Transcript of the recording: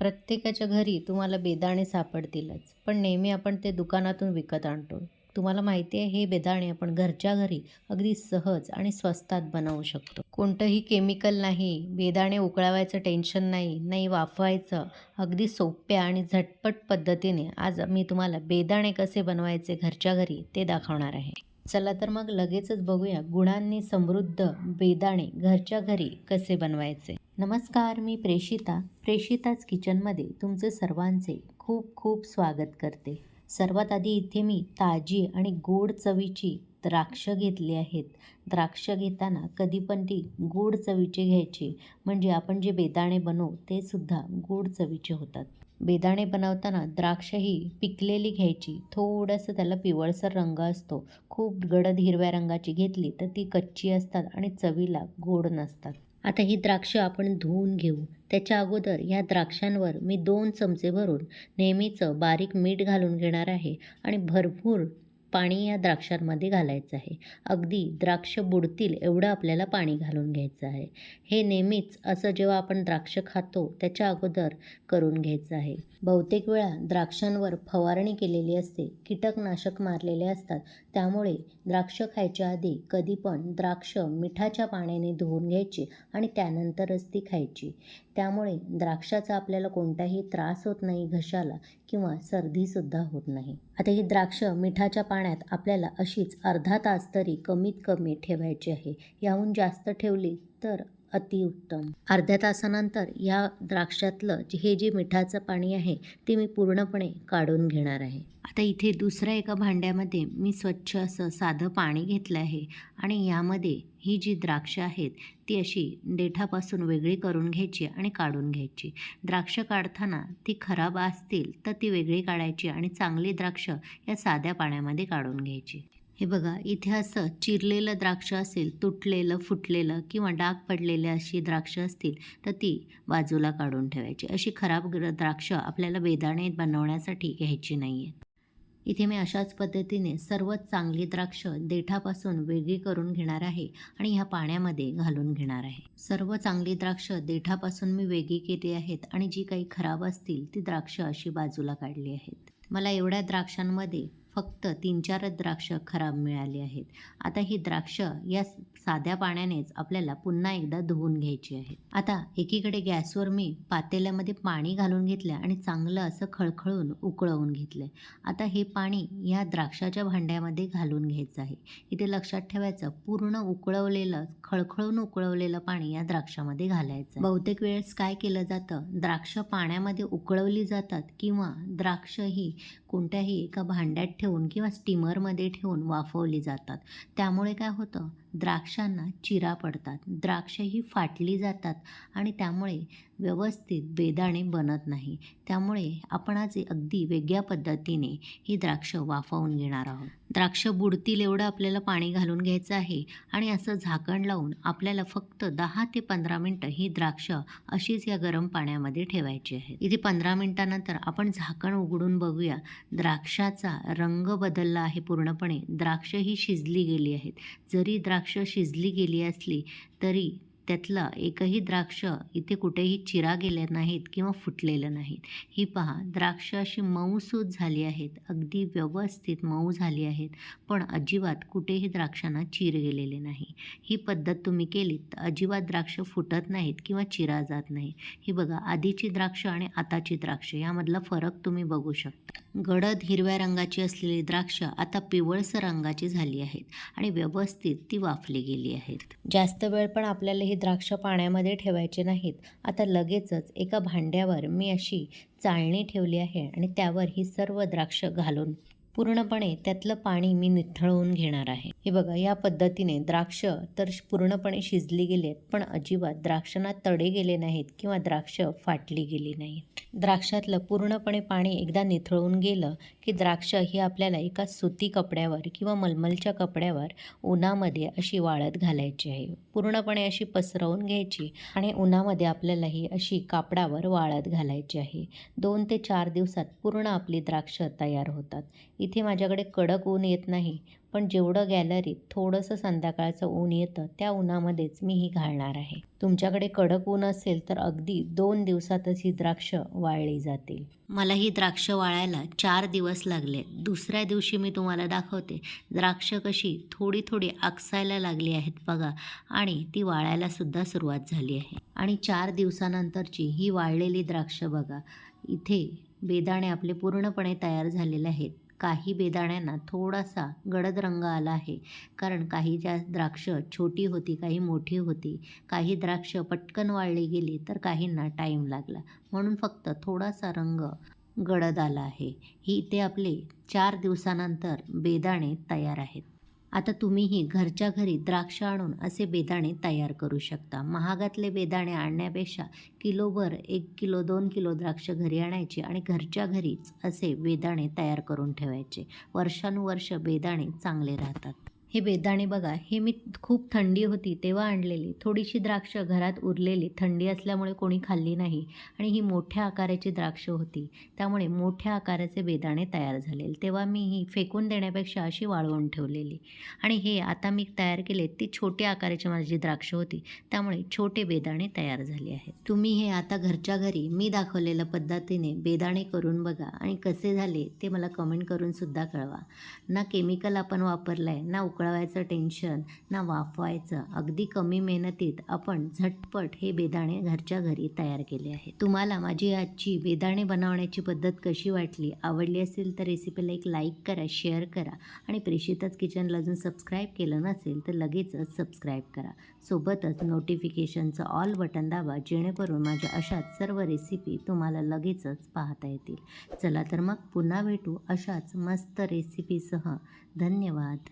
प्रत्येकाच्या घरी तुम्हाला बेदाणे सापडतीलच. पण नेहमी आपण ते दुकानातून विकत आणतो. तुम्हाला माहिती आहे हे बेदाणे आपण घरच्या घरी अगदी सहज आणि स्वस्तात बनवू शकतो. कोणतंही केमिकल नाही बेदाणे उकळावायचं टेन्शन नाही नाही वाफवायचं अगदी सोप्या आणि झटपट पद्धतीने आज मी तुम्हाला बेदाणे कसे बनवायचे घरच्या घरी ते दाखवणार आहे. चला तर मग लगेचच बघूया गुणांनी समृद्ध बेदाणे घरच्या घरी कसे बनवायचे. नमस्कार मी प्रेषिता प्रेषिताच किचनमध्ये तुमचे सर्वांचे खूप खूप स्वागत करते. सर्वात आधी इथे मी ताजी आणि गोड चवीची द्राक्ष घेतली आहेत. द्राक्ष घेताना कधी पण ती गोड चवीची घ्यायची. म्हणजे आपण जे बेदाणे बनवू ते सुद्धा गोड चवीचे होतात. बेदाणे बनवताना द्राक्ष ही पिकलेली घ्यायची. थोडंसं त्याला पिवळसर रंग असतो. खूप गडद हिरव्या रंगाची घेतली तर ती कच्ची असतात आणि चवीला गोड नसतात. आता ही द्राक्ष आपण धुवून घेऊ. त्याच्या अगोदर ह्या द्राक्षांवर मी दोन चमचे भरून नेहमीचं बारीक मीठ घालून घेणार आहे आणि भरपूर पाणी या द्राक्षांमध्ये घालायचं आहे. अगदी द्राक्ष बुडतील एवढं आपल्याला पाणी घालून घ्यायचं आहे. हे नेहमीच असं जेव्हा आपण द्राक्ष खातो त्याच्या अगोदर करून घ्यायचं आहे. बहुतेक वेळा द्राक्षांवर फवारणी केलेली असते. कीटकनाशक मारलेले असतात. त्यामुळे द्राक्ष खायच्या आधी कधी पण द्राक्ष मिठाच्या पाण्याने धुवून घ्यायची आणि त्यानंतरच ती खायची. त्यामुळे द्राक्षाचा आपल्याला कोणताही त्रास होत नाही घशाला किंवा सर्दीसुद्धा होत नाही. आता ही द्राक्ष मिठाच्या पाण्यात आपल्याला अशीच अर्धा तास तरी कमीत कमी ठेवायची आहे. याहून जास्त ठेवली तर अतिउत्तम. अर्ध्या तासानंतर या द्राक्षातलं जे- हे जे मिठाचं पाणी आहे ते मी पूर्णपणे काढून घेणार आहे. आता इथे दुसऱ्या एका भांड्यामध्ये मी स्वच्छ असं साधं पाणी घेतलं आहे आणि यामध्ये ही जी द्राक्ष आहेत ती अशी देठापासून वेगळी करून घ्यायची आणि काढून घ्यायची. द्राक्ष काढताना ती खराब असतील तर ती वेगळी काढायची आणि चांगली द्राक्ष या साध्या पाण्यामध्ये काढून घ्यायची. हे बघा इथे असं चिरलेलं द्राक्ष असेल तुटलेलं फुटलेलं किंवा डाग पडलेले अशी द्राक्ष असतील तर ती बाजूला काढून ठेवायची. अशी खराब द्राक्ष आपल्याला बेदाणे बनवण्यासाठी घ्यायची नाही आहेत इथे मी अशाच पद्धतीने सर्वच चांगली द्राक्ष देठापासून वेगळी करून घेणार आहे आणि ह्या पाण्यामध्ये घालून घेणार आहे. सर्व चांगली द्राक्ष देठापासून मी वेगळी केली आहेत आणि जी काही खराब असतील ती द्राक्ष अशी बाजूला काढली आहेत. मला एवढ्या द्राक्षांमध्ये फक्त तीन चारच द्राक्ष खराब मिळाली आहेत. आता ही द्राक्ष या साध्या पाण्यानेच आपल्याला पुन्हा एकदा धुवून घ्यायची आहेत. आता एकीकडे गॅसवर मी पातेल्यामध्ये पाणी घालून घेतलं आणि चांगलं असं खळखळून उकळवून घेतलं. आता हे पाणी या द्राक्षाच्या भांड्यामध्ये घालून घ्यायचं आहे. इथे लक्षात ठेवायचं पूर्ण उकळवलेलं खळखळून उकळवलेलं पाणी या द्राक्षामध्ये घालायचं. बहुतेक वेळेस काय केलं जातं द्राक्ष पाण्यामध्ये उकळवली जातात किंवा द्राक्ष ही कोणत्याही एका भांड्यात ठेवून किंवा स्टीमरमध्ये ठेवून वाफवली जातात. त्यामुळे काय होतं? द्राक्षांना चिरा पडतात. द्राक्ष ही फाटली जातात आणि त्यामुळे व्यवस्थित बेदाणे बनत नाही. त्यामुळे आपण आज अगदी वेगळ्या पद्धतीने ही द्राक्ष वाफवून घेणार आहोत. द्राक्ष बुडतील एवढं आपल्याला पाणी घालून घ्यायचं आहे आणि असं झाकण लावून आपल्याला फक्त दहा ते पंधरा मिनटं ही द्राक्ष अशीच या गरम पाण्यामध्ये ठेवायची आहे इथे पंधरा मिनटानंतर आपण झाकण उघडून बघूया. द्राक्षाचा रंग बदलला आहे पूर्णपणे. द्राक्ष ही शिजली गेली आहेत. जरी द्राक्ष द्राक्ष शिजली गेली असली तरी त्यातलं एकही द्राक्ष इथे कुठेही चिरा गेले नाहीत किंवा फुटलेलं नाहीत. ही पहा द्राक्ष अशी मऊसूत झाली आहेत. अगदी व्यवस्थित मऊ झाली आहेत. पण अजिबात कुठेही द्राक्षांना चीर गेलेले नाही. ही पद्धत तुम्ही केलीत तर अजिबात द्राक्ष फुटत नाहीत किंवा चिरा जात नाही ही बघा आधीची द्राक्ष आणि आताची द्राक्ष यामधला फरक तुम्ही बघू शकता. गडद हिरव्या रंगाची असलेली द्राक्ष आता पिवळसर रंगाची झाली आहेत आणि व्यवस्थित ती वाफली गेली आहेत. जास्त वेळ पण आपल्याला ही द्राक्ष पाण्यामध्ये ठेवायचे नाहीत. आता लगेचच एका भांड्यावर मी अशी चाळणी ठेवली आहे आणि त्यावर ही सर्व द्राक्ष घालून पूर्णपणे त्यातलं पाणी मी निथळवून घेणार आहे. हे बघा या पद्धतीने द्राक्ष तर पूर्णपणे शिजली गेली आहेत पण अजिबात द्राक्षांना तडे गेले नाहीत किंवा द्राक्ष फाटली गेली नाहीत. द्राक्षातलं पूर्णपणे पाणी एकदा निथळून गेलं की द्राक्ष ही आपल्याला एका सुती कपड्यावर किंवा मलमलच्या कपड्यावर उन्हामध्ये अशी वाळत घालायची आहे. पूर्णपणे अशी पसरवून घ्यायची आणि उन्हामध्ये आपल्याला ही अशी कापडावर वाळत घालायची आहे. दोन ते चार दिवसात पूर्ण आपली द्राक्ष तयार होतात. इथे माझ्याकडे कडक ऊन येत नाही. पण जेवढं गॅलरीत थोडंसं संध्याकाळचं ऊन येतं त्या उन्हामध्येच मी ही घालणार आहे. तुमच्याकडे कडक ऊन असेल तर अगदी दोन दिवसातच ही द्राक्ष वाळली जातील. मला ही द्राक्ष वाळायला चार दिवस लागले. दुसऱ्या दिवशी मी तुम्हाला दाखवते द्राक्ष कशी थोडी थोडी आकसायला लागली आहेत बघा आणि ती वाळायला सुद्धा सुरुवात झाली आहे. आणि चार दिवसानंतरची ही वाळलेली द्राक्ष बघा. इथे बेदाणे आपले पूर्णपणे तयार झालेले आहेत. काही बेदाण्यांना थोडासा गडद रंग आला आहे. कारण काही ज्या द्राक्ष छोटी होती काही मोठी होती काही द्राक्ष पटकन वाळली गेली तर काहींना टाईम लागला. म्हणून फक्त थोडासा रंग गडद आला आहे. ही ते आपले चार दिवसानंतर बेदाणे तयार आहेत. आता तुम्हीही घरच्या घरी द्राक्ष आणून असे बेदाणे तयार करू शकता. महागातले बेदाणे आणण्यापेक्षा किलोभर एक किलो दोन किलो द्राक्ष घरी आणायचे आणि घरच्या घरीच असे बेदाणे तयार करून ठेवायचे. वर्षानुवर्ष बेदाणे चांगले राहतात. हे बेदाणे बघा हे मी खूप थंडी होती तेव्हा आणलेली. थोडीशी द्राक्ष घरात उरलेली. थंडी असल्यामुळे कोणी खाल्ली नाही आणि ही मोठ्या आकाराची द्राक्ष होती. त्यामुळे मोठ्या आकाराचे बेदाणे तयार झालेले. तेव्हा मी ही फेकून देण्यापेक्षा अशी वाळवून ठेवलेली. आणि हे आता मी तयार केले ती छोट्या आकाराची माझी द्राक्ष होती त्यामुळे छोटे बेदाणे तयार झाले आहेत. तुम्ही हे आता घरच्या घरी मी दाखवलेल्या पद्धतीने बेदाणे करून बघा आणि कसे झाले ते मला कमेंट करून सुद्धा कळवा. ना केमिकल आपण वापरलं आहे ना उकळवायचं टेन्शन ना वाफवायचं अगदी कमी मेहनतीत आपण झटपट हे बेदाणे घरच्या घरी तयार केले आहे. तुम्हाला माझी आजची बेदाणे बनवण्याची पद्धत कशी वाटली आवडली असेल तर रेसिपीला एक लाईक करा शेअर करा आणि प्रेषितच किचनला अजून सबस्क्राईब केलं नसेल तर लगेचच सबस्क्राईब करा. सोबतच नोटिफिकेशनचं ऑल बटन दाबा जेणेकरून माझ्या अशाच सर्व रेसिपी तुम्हाला लगेचच पाहता येतील. चला तर मग पुन्हा भेटू अशाच मस्त रेसिपीसह धन्यवाद.